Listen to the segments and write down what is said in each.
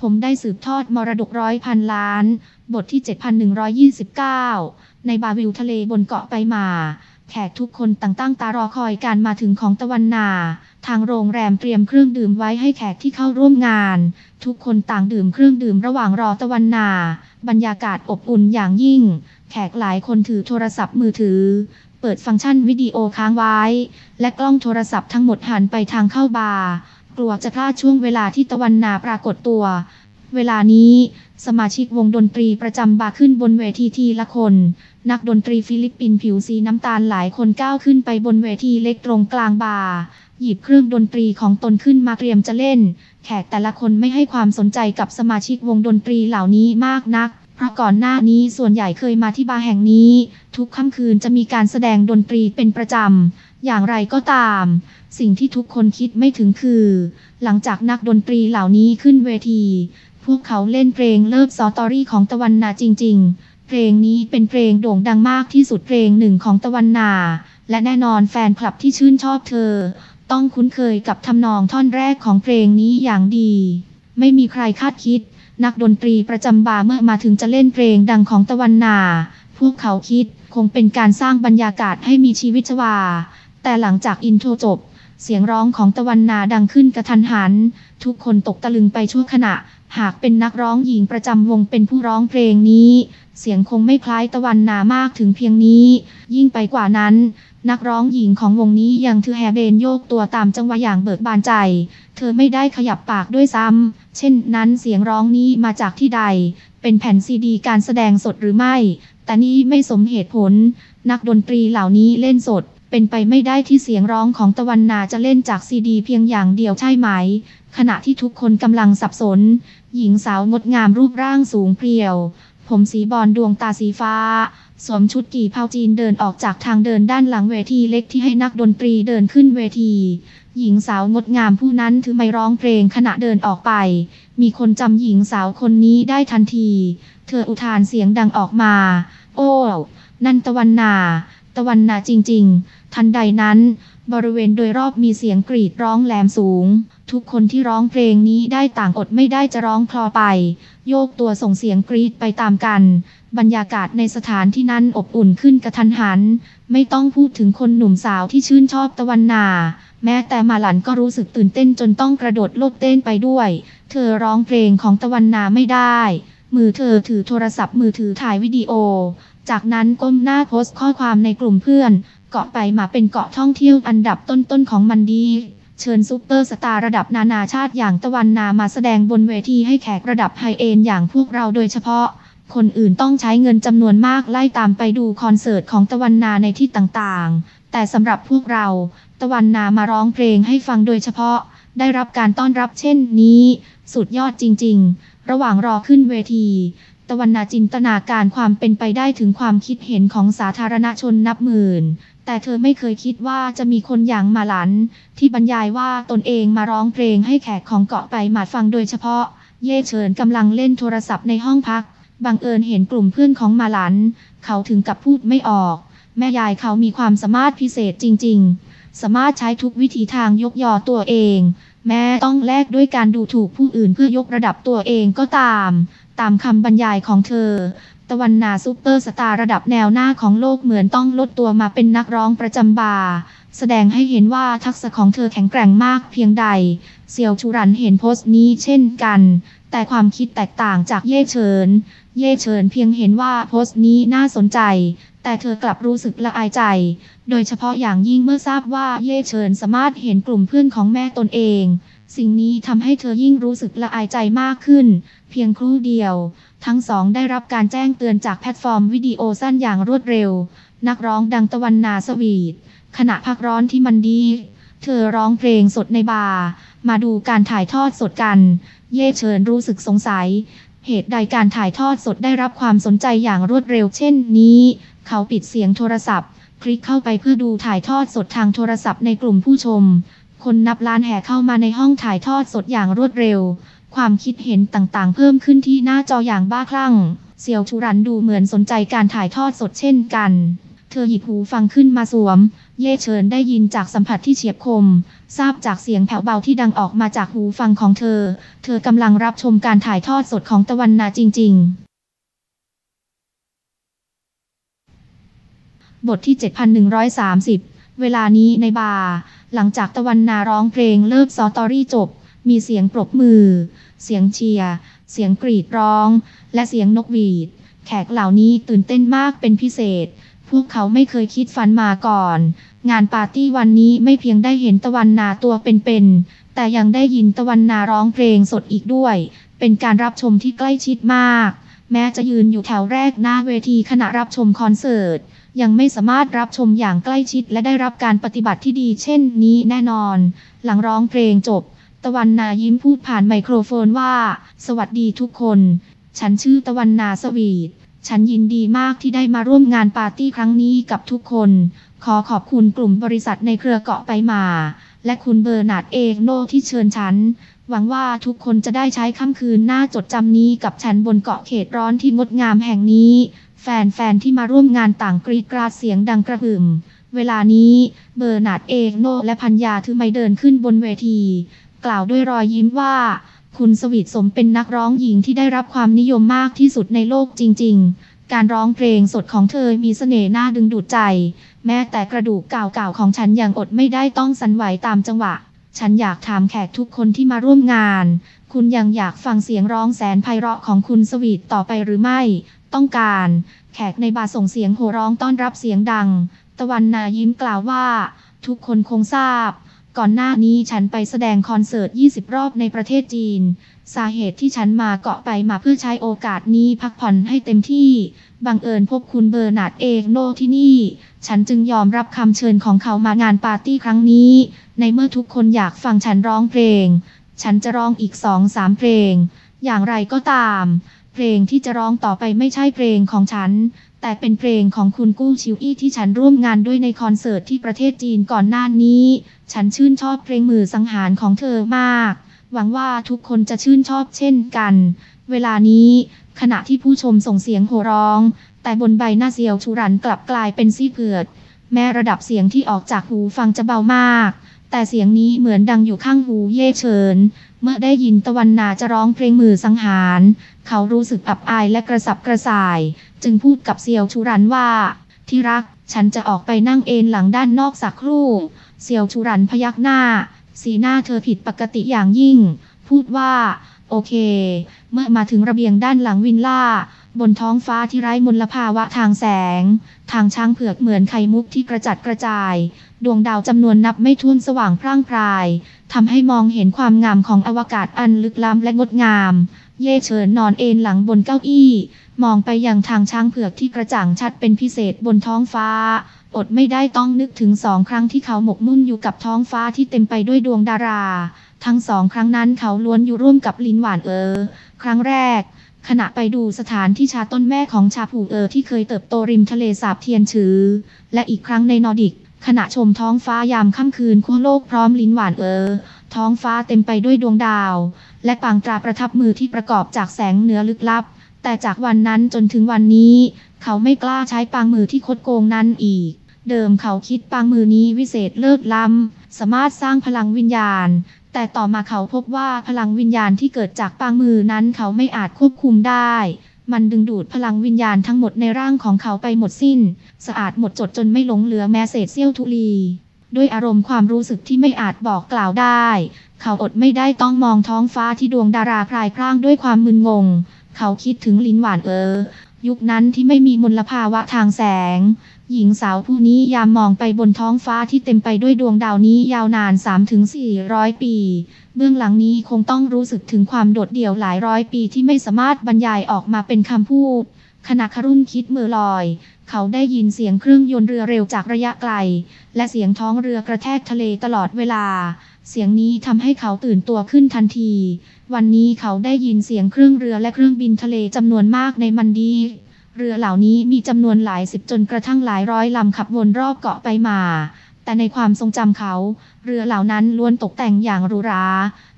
ผมได้สืบทอดมรดกร้อยพันล้าน บทที่ 7129 ในบาวิลทะเลบนเกาะไปมา แขกทุกคนต่างตั้งตารอคอยการมาถึงของตะวันนา ทางโรงแรมเตรียมเครื่องดื่มไว้ให้แขกที่เข้าร่วมงาน ทุกคนต่างดื่มเครื่องดื่มระหว่างรอตะวันนา บรรยากาศอบอุ่นอย่างยิ่ง แขกหลายคนถือโทรศัพท์มือถือ เปิดฟังก์ชันวิดีโอค้างไว้ และกล้องโทรศัพท์ทั้งหมดหันไปทางเข้าบาร์ กลัวจะพลาดช่วงเวลาที่ตะวันนาปรากฏตัว เวลานี้ สมาชิกวงดนตรีประจำบาร์ขึ้นบนเวทีทีละคน นักดนตรีฟิลิปปินส์ผิวสีน้ำตาลหลายคนก้าวขึ้นไปบนเวทีเล็กตรงกลางบาร์หยิบเครื่องดนตรีของตนขึ้นมาเตรียมจะเล่น แขกแต่ละคนไม่ให้ความสนใจกับสมาชิกวงดนตรีเหล่านี้มากนัก เพราะก่อนหน้านี้ส่วนใหญ่เคยมาที่บาร์แห่งนี้ ทุกค่ำคืนจะมีการแสดงดนตรีเป็นประจำ อย่างไรก็ตาม สิ่งที่ทุกคนคิดไม่ถึงคือ หลังจากนักดนตรีเหล่านี้ขึ้นเวที พวกเขาเล่นเพลงเลิฟซอตอรี่ของตะวันนาจริง ๆ เพลงนี้เป็นเพลงโด่งดังมากที่สุดเพลงหนึ่งของตะวันนา และแน่นอนแฟนคลับที่ชื่นชอบเธอ ต้องคุ้นเคยกับทำนองท่อนแรกของเพลงนี้อย่างดี ไม่มีใครคาดคิด นักดนตรีประจำบาร์เมื่อมาถึงจะเล่นเพลงดังของตะวันนา พวกเขาคิดคงเป็นการสร้างบรรยากาศให้มีชีวิตชีวา แต่หลังจากอินโทรจบ เสียงร้องของตะวันนาดังขึ้นกระทันหัน ทุกคนตกตะลึงไปชั่วขณะ หากเป็นนักร้องหญิงประจำวงเป็นผู้ร้องเพลงนี้ เสียงคงไม่คล้ายตะวันนามากถึงเพียงนี้ ยิ่งไปกว่านั้น นักร้องหญิงของวงนี้ยังถือแฮเบนโยกตัวตามจังหวะอย่างเบิกบานใจ เธอไม่ได้ขยับปากด้วยซ้ำเช่นนั้นเสียงร้องนี้มาจากที่ใด เป็นแผ่นซีดี การแสดงสดหรือไม่ แต่นี่ไม่สมเหตุผล นักดนตรีเหล่านี้เล่นสด เป็นไปไม่ได้ที่เสียงร้องของตะวันนาจะเล่นจากซีดีเพียงอย่างเดียวใช่ไหม ขณะที่ทุกคนกำลังสับสน หญิงสาวงดงามรูปร่างสูงเพรียว ผมสีบอลดวงตาสีฟ้า สวมชุดกี่เผาจีนเดินออกจากทางเดินด้านหลังเวทีเล็กที่ให้นักดนตรีเดินขึ้นเวที หญิงสาวงดงามผู้นั้นถือไมค์ร้องเพลงขณะเดินออกไป มีคนจำหญิงสาวคนนี้ได้ทันที เธออุทานเสียงดังออกมา โอ้ นั่นตะวันนา ตะวันนาจริง ๆทันใดนั้น บริเวณโดยรอบมีเสียงกรีดร้องแหลมสูง ทุกคนที่ร้องเพลงนี้ได้ต่างอดไม่ได้จะร้องคลอไป โยกตัวส่งเสียงกรีดไปตามกัน บรรยากาศในสถานที่นั้นอบอุ่นขึ้นกระทันหัน ไม่ต้องพูดถึงคนหนุ่มสาวที่ชื่นชอบตะวันนาแม้แต่มาหลันก็รู้สึกตื่นเต้นจนต้องกระโดดโลดเต้นไปด้วย เธอร้องเพลงของตะวันนาไม่ได้ มือเธอถือโทรศัพท์มือถือถ่ายวิดีโอ จากนั้นก้มหน้าโพสต์ข้อความในกลุ่มเพื่อน กาะไปมาเป็นเกาะท่องเที่ยวอันดับต้นๆของมันดี เชิญซูเปอร์สตาร์ระดับนานาชาติอย่างตะวันนามาแสดงบนเวทีให้แขกระดับไฮเอนอย่างพวกเราโดยเฉพาะ คนอื่นต้องใช้เงินจำนวนมากไล่ตามไปดูคอนเสิร์ตของตะวันนาในที่ต่างๆ แต่สำหรับพวกเรา ตะวันนามาร้องเพลงให้ฟังโดยเฉพาะ ได้รับการต้อนรับเช่นนี้ สุดยอดจริง ๆ ระหว่างรอขึ้นเวที ตะวันนาจินตนาการความเป็นไปได้ถึงความคิดเห็นของสาธารณชนนับหมื่น แต่เธอไม่เคยคิดว่าจะมีคนอย่างมาหลัน ที่บรรยายว่าตนเองมาร้องเพลงให้แขกของเกาะไปหมาดฟังโดยเฉพาะ เย่เฉินกำลังเล่นโทรศัพท์ในห้องพัก บังเอิญเห็นกลุ่มเพื่อนของมาหลัน เขาถึงกับพูดไม่ออก แม่ยายเขามีความสามารถพิเศษจริง ๆ สามารถใช้ทุกวิธีทางยกยอตัวเอง แม้ต้องแลกด้วยการดูถูกผู้อื่นเพื่อยกระดับตัวเองก็ตาม ตามคำบรรยายของเธอ ตะวันนาซูเปอร์สตาร์ระดับแนวหน้าของโลกเหมือนต้องลดตัวมาเป็นนักร้องประจำบาร์แสดงให้เห็นว่าทักษะของเธอแข็งแกร่งมากเพียงใด เซียวชูรันเห็นโพสต์นี้เช่นกัน แต่ความคิดแตกต่างจากเย่เฉิน เย่เฉินเพียงเห็นว่าโพสต์นี้น่าสนใจ แต่เธอกลับรู้สึกละอายใจ โดยเฉพาะอย่างยิ่งเมื่อทราบว่าเย่เฉินสามารถเห็นกลุ่มเพื่อนของแม่ตนเอง สิ่งนี้ทำให้เธอยิ่งรู้สึกละอายใจมากขึ้น เพียงครู่เดียว ทั้งสองได้รับการแจ้งเตือนจากแพลตฟอร์มวิดีโอสั้นอย่างรวดเร็ว นักร้องดังตะวันนาสวีทขณะพักร้อนที่มันดี เธอร้องเพลงสดในบาร์มาดูการถ่ายทอดสดกัน เย่เฉินรู้สึกสงสัย เหตุใดการถ่ายทอดสดได้รับความสนใจอย่างรวดเร็วเช่นนี้ เขาปิดเสียงโทรศัพท์ คลิกเข้าไปเพื่อดูถ่ายทอดสดทางโทรศัพท์ในกลุ่มผู้ชม คนนับล้านแห่เข้ามาในห้องถ่ายทอดสดอย่างรวดเร็ว ความคิดเห็นต่างๆ เพิ่มขึ้นที่หน้าจออย่างบ้าคลั่ง เซียวชูรันดูเหมือนสนใจการถ่ายทอดสดเช่นกัน เธอหยิบหูฟังขึ้นมาสวม เย่เฉินได้ยินจากสัมผัสที่เฉียบคม ทราบจากเสียงแผ่วเบาที่ดังออกมาจากหูฟังของเธอ เธอกำลังรับชมการถ่ายทอดสดของตะวันนาจริง ๆบทที่ 7130 เวลานี้ในบาร์ หลังจากตะวันนาร้องเพลงเลิฟซอตอรี่จบ มีเสียงปรบมือ เสียงเชียร์ เสียงกรีดร้อง และเสียงนกหวีด แขกเหล่านี้ตื่นเต้นมากเป็นพิเศษ พวกเขาไม่เคยคิดฝันมาก่อน งานปาร์ตี้วันนี้ไม่เพียงได้เห็นตะวันนาตัวเป็นๆ แต่ยังได้ยินตะวันนาร้องเพลงสดอีกด้วย เป็นการรับชมที่ใกล้ชิดมาก แม้จะยืนอยู่แถวแรกหน้าเวทีขณะรับชมคอนเสิร์ต ยังไม่สามารถรับชมอย่างใกล้ชิดและได้รับการปฏิบัติที่ดีเช่นนี้แน่นอน หลังร้องเพลงจบ ตะวันนายิ้มพูดผ่านไมโครโฟนว่า สวัสดีทุกคน ฉันชื่อตะวันนาสวีท ฉันยินดีมากที่ได้มาร่วมงานปาร์ตี้ครั้งนี้กับทุกคน ขอขอบคุณกลุ่มบริษัทในเครือเกาะไปมา และคุณเบอร์นาร์ดเองโนที่เชิญฉันหวังว่าทุกคนจะได้ใช้ค่ำคืนน่าจดจำนี้กับฉันบนเกาะเขตร้อนที่งดงามแห่งนี้ แฟน ๆ ที่มาร่วมงานต่างกรีดกราดเสียงดังกระหึ่ม เวลานี้เบอร์นาร์ดเองโนและพัญญาถือไม้เดินขึ้นบนเวที กล่าวด้วยรอยยิ้มว่า คุณสวีทสมเป็นนักร้องหญิงที่ได้รับความนิยมมากที่สุดในโลกจริง ๆ การร้องเพลงสดของเธอมีเสน่ห์น่าดึงดูดใจ แม้แต่กระดูกเก่าๆของฉันยังอดไม่ได้ต้องสั่นไหวตามจังหวะ ฉันอยากถามแขกทุกคนที่มาร่วมงาน คุณยังอยากฟังเสียงร้องแสนไพเราะของคุณสวีทต่อไปหรือไม่ ต้องการ แขกในบาร์ส่งเสียงโห่ร้องต้อนรับเสียงดัง ตะวันนายิ้มกล่าวว่า ทุกคนคงทราบ ก่อนหน้านี้ฉันไปแสดงคอนเสิร์ต 20 รอบในประเทศจีน สาเหตุที่ฉันมาเกาะไปมาเพื่อใช้โอกาสนี้พักผ่อนให้เต็มที่ บังเอิญพบคุณเบอร์นาร์ดเองโนที่นี่ ฉันจึงยอมรับคำเชิญของเขามางานปาร์ตี้ครั้งนี้ ในเมื่อทุกคนอยากฟังฉันร้องเพลง ฉันจะร้องอีกสองสามเพลง อย่างไรก็ตาม เพลงที่จะร้องต่อไปไม่ใช่เพลงของฉัน แต่เป็นเพลงของคุณกู้ชิวอี้ที่ฉันร่วมงานด้วยในคอนเสิร์ตที่ประเทศจีนก่อนหน้านี้ ฉันชื่นชอบเพลงมือสังหารของเธอมาก หวังว่าทุกคนจะชื่นชอบเช่นกัน เวลานี้ขณะที่ผู้ชมส่งเสียงโห่ร้อง แต่บนใบหน้าเซียวชูรันกลับกลายเป็นซีเผือด แม้ระดับเสียงที่ออกจากหูฟังจะเบามาก แต่เสียงนี้เหมือนดังอยู่ข้างหูเย่เฉิน เมื่อได้ยินตะวันนาจะร้องเพลงมือสังหาร เขารู้สึกอับอายและกระสับกระส่าย จึงพูดกับเซียวชูรันว่า ที่รัก ฉันจะออกไปนั่งเอนหลังด้านนอกสักครู่เซียวชูรันพยักหน้า สีหน้าเธอผิดปกติอย่างยิ่ง พูดว่า โอเค เมื่อมาถึงระเบียงด้านหลังวินล่า บนท้องฟ้าที่ไร้มลภาวะทางแสง ทางช้างเผือกเหมือนไข่มุกที่กระจัดกระจาย ดวงดาวจำนวนนับไม่ถ้วนสว่างพร่างพรายทำให้มองเห็นความงามของอวกาศอันลึกล้ำและงดงาม เย่เฉินนอนเอนหลังบนเก้าอี้ มองไปยังทางช้างเผือกที่กระจ่างชัดเป็นพิเศษบนท้องฟ้า อดไม่ได้ต้องนึกถึงสองครั้งที่เขาหมกมุ่นอยู่กับท้องฟ้าที่เต็มไปด้วยดวงดารา ทั้งสองครั้งนั้นเขาล้วนอยู่ร่วมกับลินหวานเออ ครั้งแรก ขณะไปดูสถานที่ชาต้นแม่ของชาผูเออที่เคยเติบโตริมทะเลสาบเทียนฉือ และอีกครั้งในนอร์ดิก ขณะชมท้องฟ้ายามค่ำคืนขั้วโลกพร้อมลิ้นหวานเออ ท้องฟ้าเต็มไปด้วยดวงดาว และปางตราประทับมือที่ประกอบจากแสงเหนือลึกลับ แต่จากวันนั้นจนถึงวันนี้ เขาไม่กล้าใช้ปางมือที่คดโกงนั้นอีก เดิมเขาคิดปางมือนี้วิเศษเลิศล้ำ สามารถสร้างพลังวิญญาณ แต่ต่อมาเขาพบว่าพลังวิญญาณที่เกิดจากปางมือนั้นเขาไม่อาจควบคุมได้ มันดึงดูดพลังวิญญาณทั้งหมดในร่างของเขาไปหมดสิ้น สะอาดหมดจดจนไม่หลงเหลือแม้เศษเสี้ยวทุลี ด้วยอารมณ์ความรู้สึกที่ไม่อาจบอกกล่าวได้ เขาอดไม่ได้ต้องมองท้องฟ้าที่ดวงดาราพรายพร่างด้วยความมึนงง เขาคิดถึงลินหวานเออ ยุคนั้นที่ไม่มีมลภาวะทางแสง หญิงสาวผู้นี้ยามมองไปบนท้องฟ้าที่เต็มไปด้วยดวงดาวนี้ยาวนาน 3-400 ปี เบื้องหลังนี้คงต้องรู้สึกถึงความโดดเดี่ยวหลายร้อยปีที่ไม่สามารถบรรยายออกมาเป็นคำพูด ขณะครุ่นคิดมือลอย เขาได้ยินเสียงเครื่องยนต์เรือเร็วจากระยะไกล และเสียงท้องเรือกระแทกทะเลตลอดเวลา เสียงนี้ทำให้เขาตื่นตัวขึ้นทันที วันนี้เขาได้ยินเสียงเครื่องเรือและเครื่องบินทะเลจำนวนมากในมันดี เรือเหล่านี้มีจำนวนหลายสิบจนกระทั่งหลายร้อยลำขับวนรอบเกาะไปมา แต่ในความทรงจำเขา เรือเหล่านั้นล้วนตกแต่งอย่างหรูหรา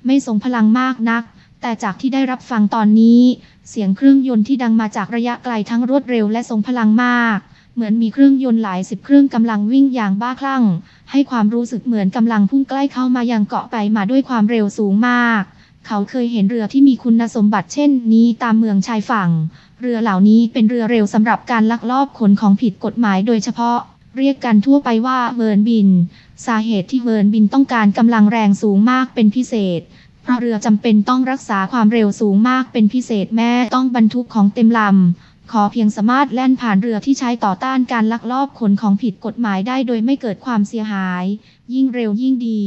ไม่ทรงพลังมากนัก แต่จากที่ได้รับฟังตอนนี้ เสียงเครื่องยนต์ที่ดังมาจากระยะไกลทั้งรวดเร็วและทรงพลังมาก เหมือนมีเครื่องยนต์หลายสิบเครื่องกำลังวิ่งอย่างบ้าคลั่ง ให้ความรู้สึกเหมือนกำลังพุ่งใกล้เข้ามายังเกาะไปมาด้วยความเร็วสูงมาก เขาเคยเห็นเรือที่มีคุณสมบัติเช่น นี้ตามเมืองชายฝั่ง เรือเหล่านี้เป็นเรือเร็วสำหรับการลักลอบขนของผิดกฎหมายโดยเฉพาะ เรียกกันทั่วไปว่าเวิร์นบิน สาเหตุที่เวิร์นบินต้องการกำลังแรงสูงมากเป็นพิเศษ เพราะเรือจำเป็นต้องรักษาความเร็วสูงมากเป็นพิเศษแม้ต้องบรรทุกของเต็มลำขอเพียงสามารถแล่นผ่านเรือที่ใช้ต่อต้านการลักลอบขนของผิดกฎหมายได้โดยไม่เกิดความเสียหาย ยิ่งเร็วยิ่งดี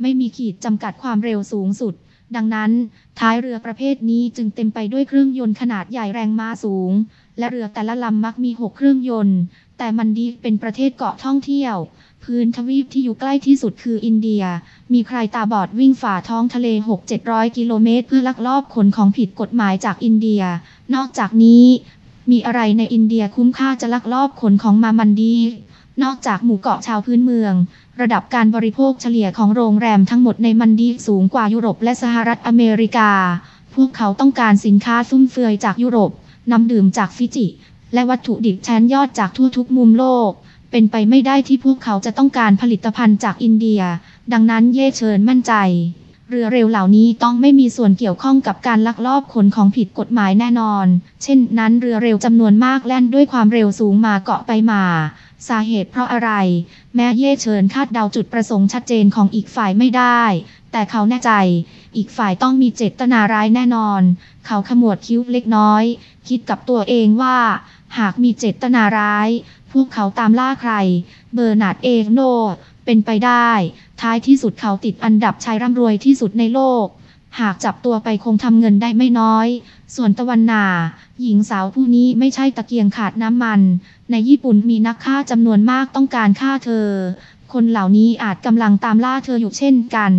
ไม่มีขีดจำกัดความเร็วสูงสุด ดังนั้น ท้ายเรือประเภทนี้จึงเต็มไปด้วยเครื่องยนต์ขนาดใหญ่แรงม้าสูง และเรือแต่ละลำมักมี 6 เครื่องยนต์ แต่มันดีเป็นประเทศเกาะท่องเที่ยว พื้นทวีปที่อยู่ใกล้ที่สุดคืออินเดีย มีใครตาบอดวิ่งฝ่าท้องทะเล 6-700 กิโลเมตรเพื่อลักลอบขนของผิดกฎหมายจากอินเดีย นอกจากนี้ มีอะไรในอินเดียคุ้มค่าจะลักลอบขนของมามันดี นอกจากหมู่เกาะชาวพื้นเมือง ระดับการบริโภคเฉลี่ยของโรงแรมทั้งหมดในมันดีสูงกว่ายุโรปและสหรัฐอเมริกา พวกเขาต้องการสินค้าฟุ่มเฟือยจากยุโรป น้ำดื่มจากฟิจิ และวัตถุดิบชั้นยอดจากทั่วทุกมุมโลก เป็นไปไม่ได้ที่พวกเขาจะต้องการผลิตภัณฑ์จากอินเดีย ดังนั้นเย่เชิญมั่นใจ เรือเร็วเหล่านี้ต้องไม่มีส่วนเกี่ยวข้องกับการลักลอบขนของผิดกฎหมายแน่นอน เช่นนั้นเรือเร็วจำนวนมากแล่นด้วยความเร็วสูงมาเกาะไปมา สาเหตุเพราะอะไร แม้เย่เชิญคาดเดาจุดประสงค์ชัดเจนของอีกฝ่ายไม่ได้ แต่เขาแน่ใจ อีกฝ่ายต้องมีเจตนาร้ายแน่นอน เขาขมวดคิ้วเล็กน้อย คิดกับตัวเองว่า หากมีเจตนาร้าย พวกเขาตามล่าใคร เบอร์นาร์ดเองโน เป็นไปได้ ท้ายที่สุดเขาติดอันดับชายร่ำรวยที่สุดในโลก หากจับตัวไปคงทำเงินได้ไม่น้อย ส่วนตะวันนา หญิงสาวผู้นี้ไม่ใช่ตะเกียงขาดน้ำมัน ในญี่ปุ่นมีนักฆ่าจำนวนมากต้องการฆ่าเธอ คนเหล่านี้อาจกำลังตามล่าเธออยู่เช่นกัน